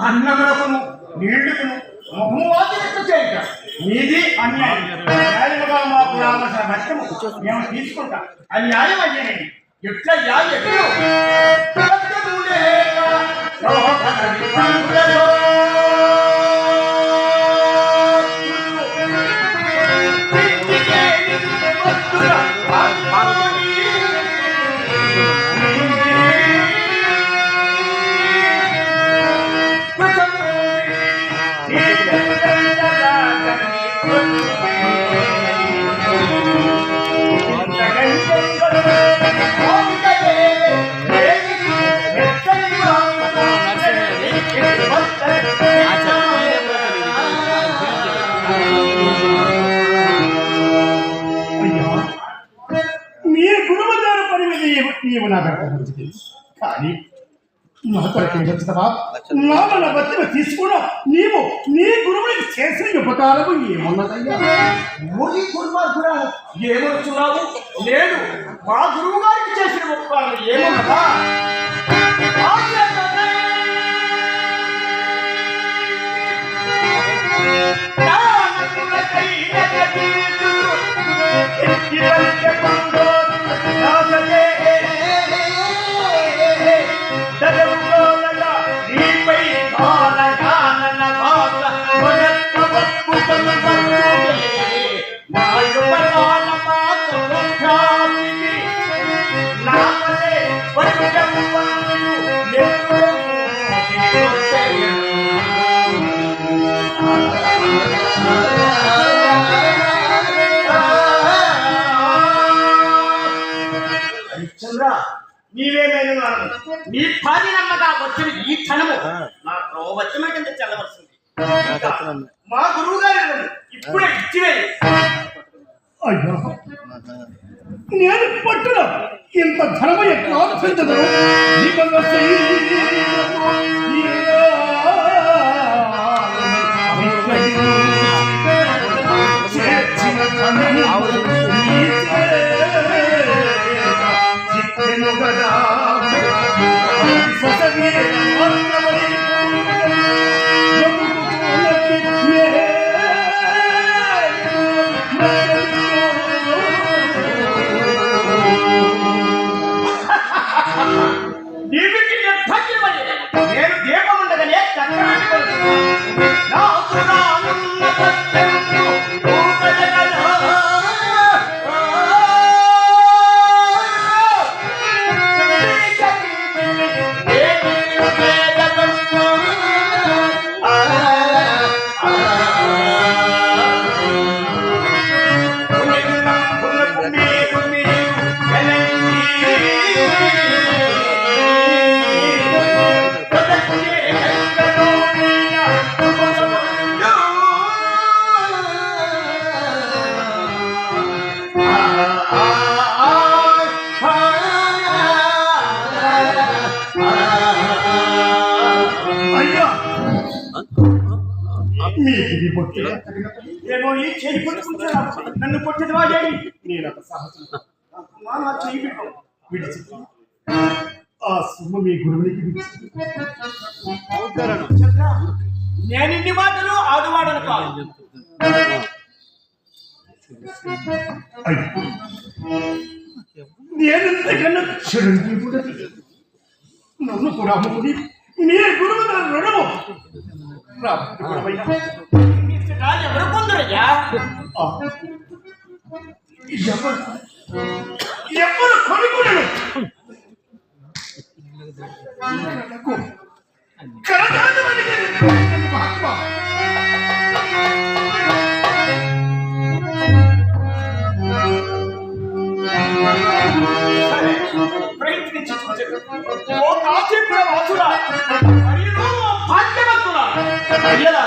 అన్నమునకును నీళ్ళుకును ముఖము వాచినట్టు చేయట నీది అన్యాయం. న్యాయముగా మాకు రావాల్సిన భక్తము మేము తీసుకుంటాం. అది న్యాయం అయ్యేనండి ఎట్లా యా ఎట్లు నా కొరకు వచ్చుతావా నా మన బతిని తీసుకున్నా నీవు నీ గురువునికి చేసిన ఉపకారము ఏమన్నదయ్యా? మోదీ దుర్మార్గుడా ఏమనుచున్నావు? లేదు మా గురువు గారికి చేసిన ఉపకారం ఏమన్నదా? చంద్ర నీవేమైనా. నీ భార్య నమ్మగా వచ్చిన ఈ క్షణము నా ప్రోవచన కింద చెల్లవలసింది మా గురువు గారు ఇప్పుడే ఇచ్చివేయి అయ్యా నేను పట్టున ఇంత ధనము ఎట్లా Sasa bile, on నా చెయ్యి పెట్టు విడిచి ఆ సొమ్ము మీ గురువునికి విడిచి చంద్ర, నేను ఇన్ని మాటలు ఆడువాడను కాదు. అయ్యో. నేనెంతకన్నా చిరంజీవుడు నన్ను కూడా అమ్ముకుని మీ గురువు గారు రుణము. ఎవరు పొందరయ్యా ఎవరు? ఎవరు కొనుక్కున్నాను ప్రయత్నించి ఓ కాశీపుర వాసుడా, భాగ్యవంతుడా, అయ్యలా,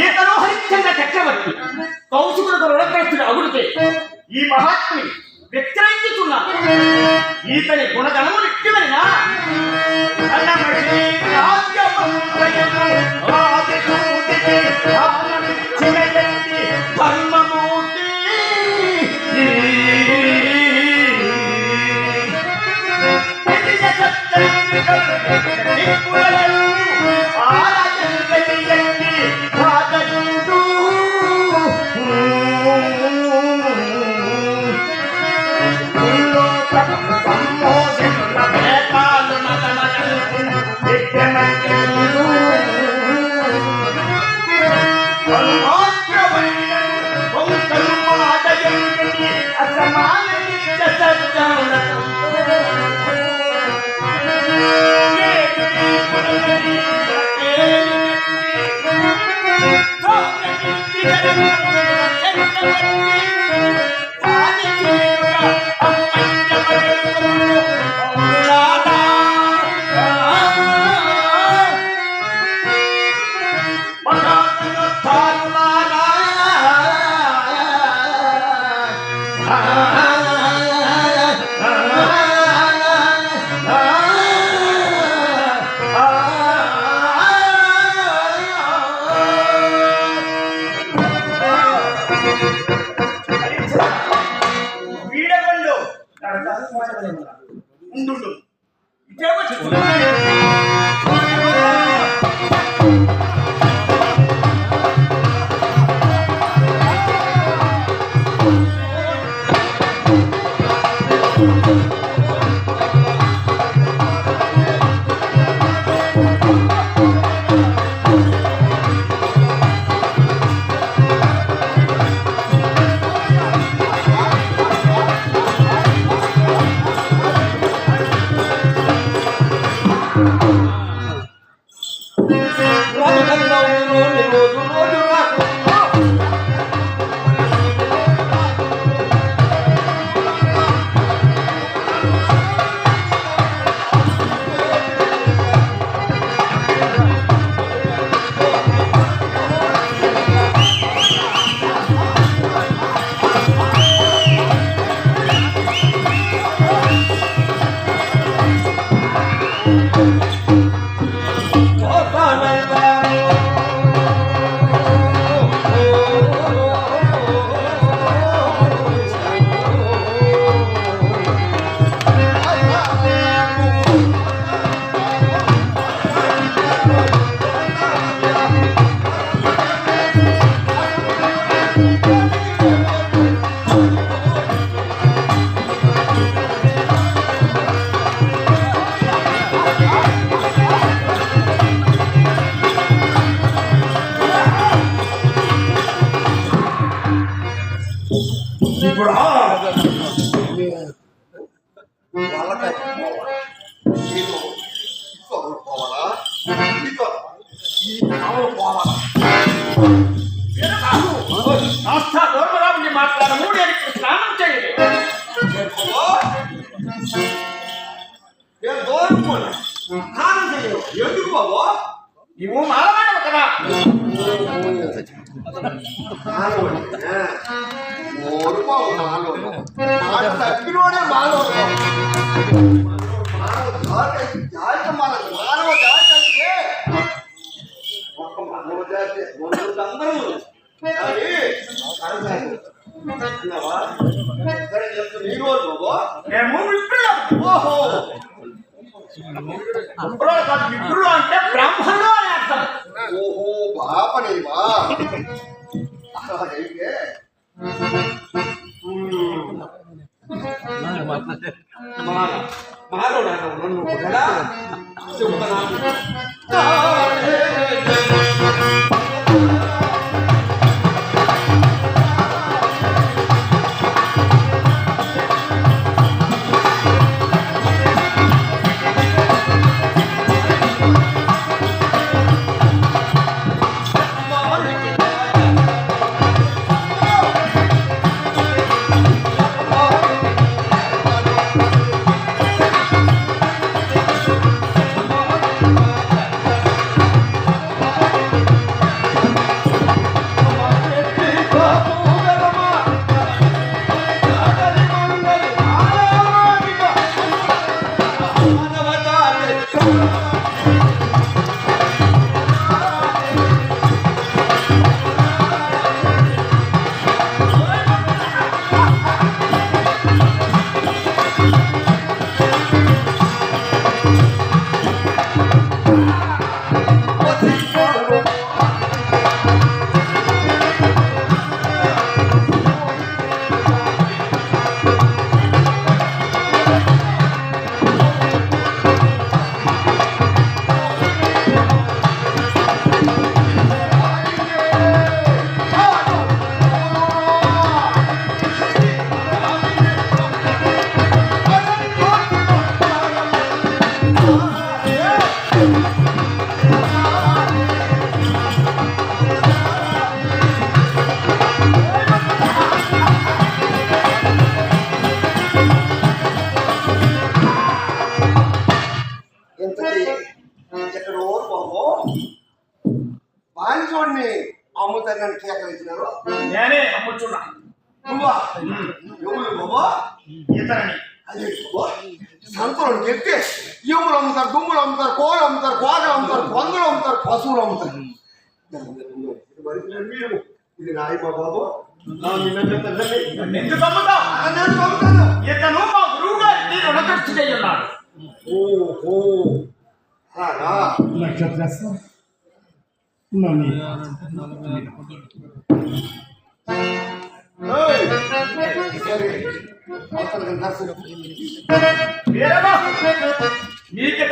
ఈతను హరిశ్చంద్ర చక్రవర్తి. కౌశికుడు రుణగ్రస్తుడు అగుడితే ఈ మహాత్ముని Thank. వీడగండు ఉండు ఇచ్చేమో వాళ్ళకాయ పోవాలా ఇతరులు పోవాలా నీతో ఈ కావలు పోవాలా మాట్లాడము నేను స్నానం చేయండి నేను దూరం స్నానం చేయను ఎందుకు బాబు నువ్వు మాలవాడవు కదా? తప్పినోడే మానవ మానవ జాతి అంటే ఒక్క మానవ జాతి అందరూ కానీ అన్నావా? సరే రోజు బాబు మేము ఓహో విప్రులు అంటే బ్రాహ్మణులు అని అర్థం ఓహో బాపనేవా అలాగైతే మానవుడా నన్ను ఎలా చెబుతున్నాను ఎములు అమ్ముతారు దుమ్ములు అమ్ముతారు కోళ్ళు అమ్ముతారు కోడలు అమ్ముతారు పందులు అమ్ముతారు పశువులు అమ్ముతారు. ఇది ఇది నాయమా బాబు. ఎందుకు అమ్ముతావు నేను ఇతను మా గురువు గారికి రుణకర్చు చేయున్నాడు ఓహో! సరే. అతనికి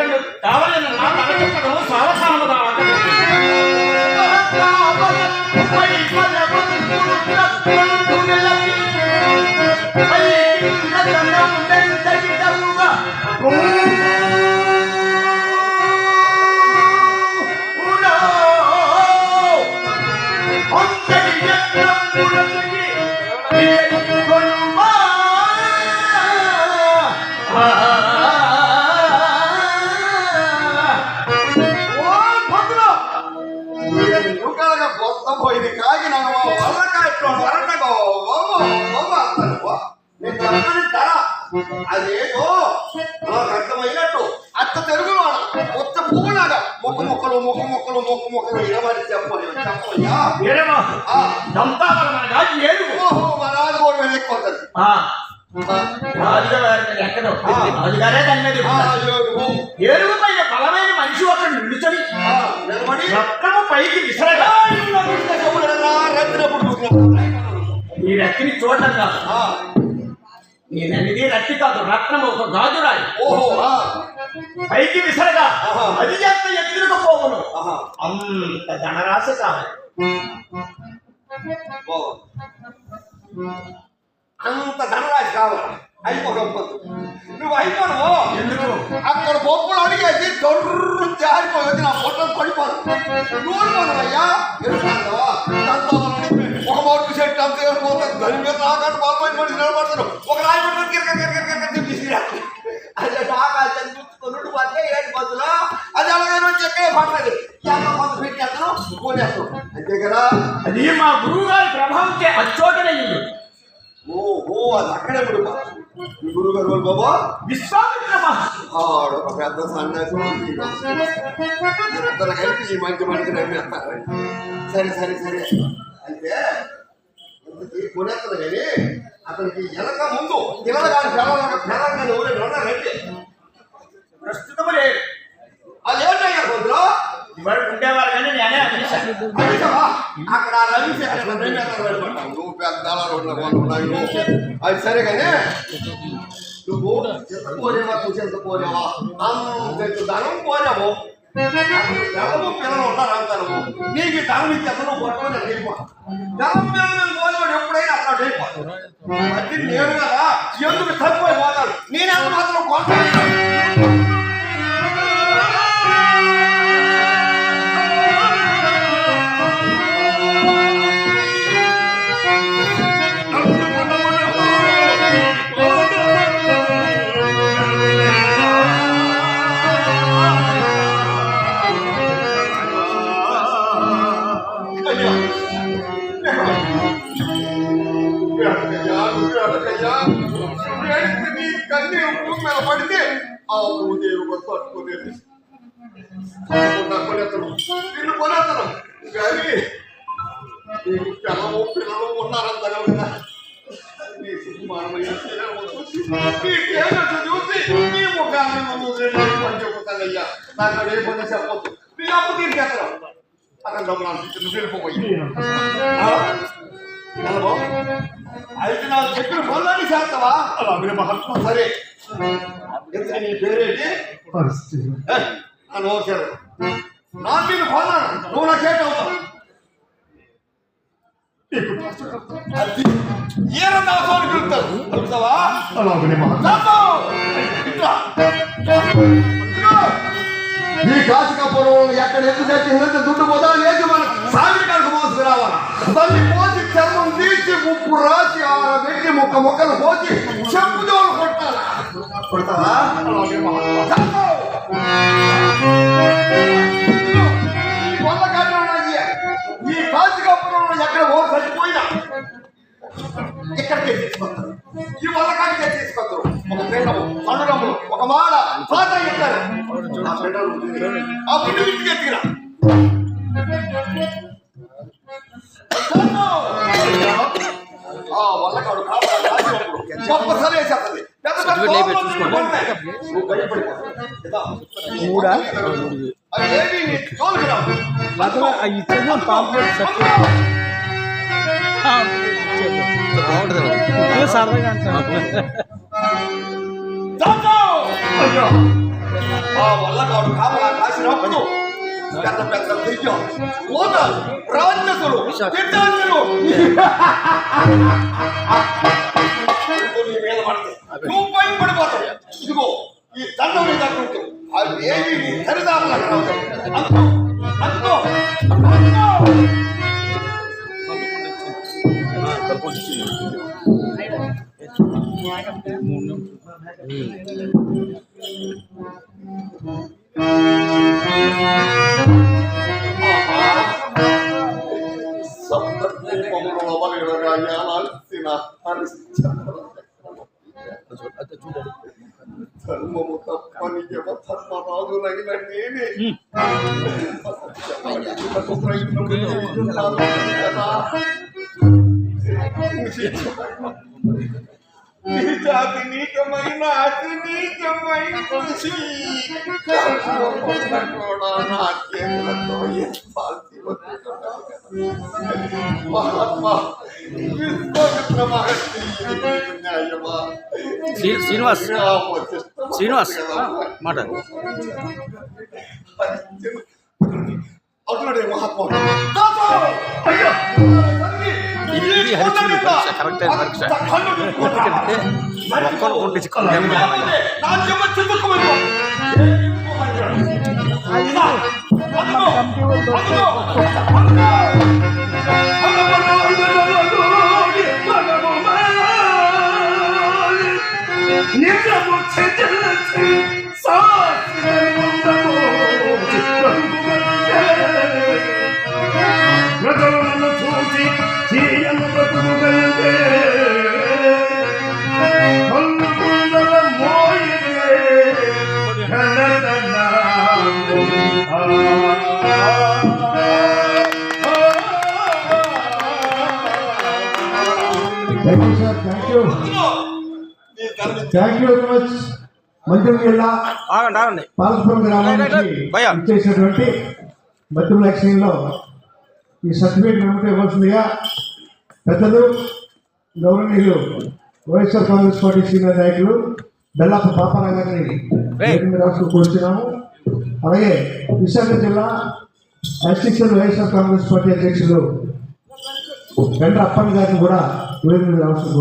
కావాలని నా నరకట్టడం సావధానముగా పోయింది అదేదో నాకు అర్థమైనట్టు. అత్త తెలుగులో కొత్త పువ్వులాగా. మొక్క మొక్కలు మొక్క మొక్కలు మొక్క మొక్కలు ఏమని చెప్పాలి. చెప్పయ్యా ఓహో మా రాజుగోడు. ఆ, రాజుగారి ఎక్కడో? రాజుగారే దాని మీద. ఏనుగు. పైన బలమైన మనిషి ఒకడు నిలుచని నిలబడి. రక్తము పైకి విసరగా. ఈ రక్తిని చూడటం కాదు. నేననేది రక్తి కాదు రత్నము ఒక గాజురాయి. ఓహో పైకి విసరగా. అది ఎంత ఎత్తుకు పోవును. అంత ధనరాశి కాదు. అంత ధనరాశి కావాలి. అయిపోకపోతే నువ్వు అయిపోను ఎందుకు? అక్కడ బొప్పులు అడిగేసి దొర్రు జారిపోయి నా పొట్టలు పడిపోదు. నూరు మనవయ్యా ఎదుగుతావా ఒక మోటు సెట్ అంత పోతుంది దాని మీద నాకంటే బాబాయ్ మనిషి నిలబడతారు ఒక రాయి తిప్పేసిరా అదే నాగా చదువుకున్నాడు అంటే ఏడు బదులు అది అలాగే ఎక్కడే పడుతుంది కొంత పెట్టేస్తాను పోనేస్తాను అంతే కదా అది మా గురువు గారి ప్రభావంతో అచ్చోటనే ఇల్లు ఓహో అది అక్కడే మీ గురువు గారు బాబా విశ్వామిత్ర ఆడు ఒక పెద్ద సన్యాసి కలిపి ఈ మంచి మనిషి నమ్మేస్తారు సరే సరే సరే అయితే కొనేస్తారు కానీ అతనికి వెనక ముందు పిల్లలు కానీ పిల్లలు పిల్లలు కానీ ఊరే ఉన్నారంటే ప్రస్తుతము లేదు అది ఏంటయ్యా కొందరు ఇవాడు ఉండేవారు కానీ నేనే? అక్కడ. నువ్వు పెద్ద. అది సరే కానీ నువ్వు ఎంత కోరేవా చూసి ఎంత కోరేవా అంత ధనం కోరావు ధనము పిల్లలు ఉంటారు అంటారు? నీకు ఈ ధనం ఇచ్చేత నువ్వు ధనం పిల్లలు పోలేవాడు ఎప్పుడైనా అట్లా వెళ్ళిపోతాడు అది నేను కదా ఎందుకు తక్కువ పోతాడు నేను మాత్రం కొంటాను అడకయ్యా నువ్వు అడకయ్యా ఏడిస్తే నీ కన్నీ భూమి మీద పడితే ఆ? భూదేవి కూడా పట్టుకునేది నా కొనేతను నిన్ను కొనేతను కానీ నీకు పిల్లలు పిల్లలు ఉన్నారంటారు కదా నీ సినిమానమైన చూసి నీ ముఖాన్ని పని చెబుతానయ్యా నాకు చెప్పొద్దు నీ అప్పు తీర్చేస్తాను అక్కడ డబ్బులు వెళ్ళిపోయి అయితే నాకు చెప్పిన పనులన్నీ చేస్తావా? అలాగే మహాత్మా సరే. ఇంతకీ నీ పేరేంటి? పరిస్థితి. నన్ను ఓసారు. నా మీద కొన్నాను నువ్వు నా చేతి అవుతావు. అది ఈయన నా మహాత్మా చేస్తావు. ఇట్లా. ఈ ఈ పొలం ఎక్కడ ఎందుకు చేసి దుడ్డు పోదా లేదు మన సాగిరి కనుక మోసుకు రావాలి? దాన్ని పోసి చర్మం తీసి ఉప్పు రాసి ఆ వెండి ముక్క మొక్కలు పోసి చెప్పు జోలు కొట్టాలా? కొడతావా? ఈ వల్ల కారణం ఎక్కడ ఓ చచ్చిపోయినా ఇక్కడికి తీసుకొస్తారు ఈ వల్ల జోలికి రావు. లేకపోతే ఆ ఇచ్చేది పాంప్లెట్ సర్టిఫికేట్ బాగుంటుంది సరదాగా అంటాను దాంతో అయ్యా ఆ వల్లకాడు కాపలా కాసినప్పుడు పెద్ద పెద్ద దెయ్యం కోతలు రాక్షసులు గిడ్డాసులు నీ మీద పడతాయి నువ్వు భయపడిపోతావు ఇదిగో ఈ దండం మీద ఉంటుంది అవి ఏమి నీ సరిదాపులకు రావుతాయి అందుకో అందుకో అందుకో ధర్మము తప్పని ధర్మరాజులైన నేనే ప్రయత్నం చేస్తున్నాను కదా. నీచాతి నీచమైన అతి నీచమైన కృషి కూడా నా చేతులతో ఎత్తాల్సి వస్తున్నది కదా. మహాత్మా విశ్వామిత్ర మహర్షి ఇది న్యాయమా శ్రీ- శ్రీనివాస్ శ్రీనివాస్ మాట అటుడే మహాత్మా ಇಲ್ಲಿ ಹರಿಸಿದ್ರು ಭವಿಷ್ಯ ಕರೆಕ್ಟ್ ಆಗಿ ಭವಿಷ್ಯ ಯಾಕಂದ್ರೆ ಮಕ್ಕಳು ಕೊಂಡು ಚಿಕ್ಕಲ್ಲ ನಿಜ ಮುಚ್ಚ ಸಾಲ థ్యాంక్ యూ వెరీ మచ్ మంత్రి జిల్లా ఆగండి ఆగండి. పాలపురం గ్రామం నుంచి భయ్యా. ఇచ్చేసినటువంటి మధ్య లక్ష్యంలో ఈ సర్టిఫికేట్ నమ్మకం ఇవ్వాల్సిందిగా పెద్దలు గౌరవనీయులు వైఎస్ఆర్ కాంగ్రెస్ పార్టీ సీనియర్ నాయకులు బెల్లాప పాపారావు గారిని వేదిక మీద రాష్ట్రం కూర్చున్నాము. అలాగే విశాఖ జిల్లా ఎస్టీసీఎల్ వైఎస్ఆర్ కాంగ్రెస్ పార్టీ అధ్యక్షులు వెంట అప్పన్ గారిని కూడా వేదిక మీద రాష్ట్రం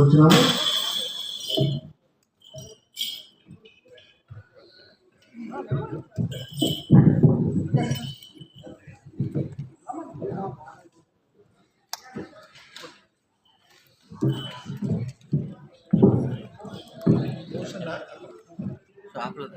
আপলোড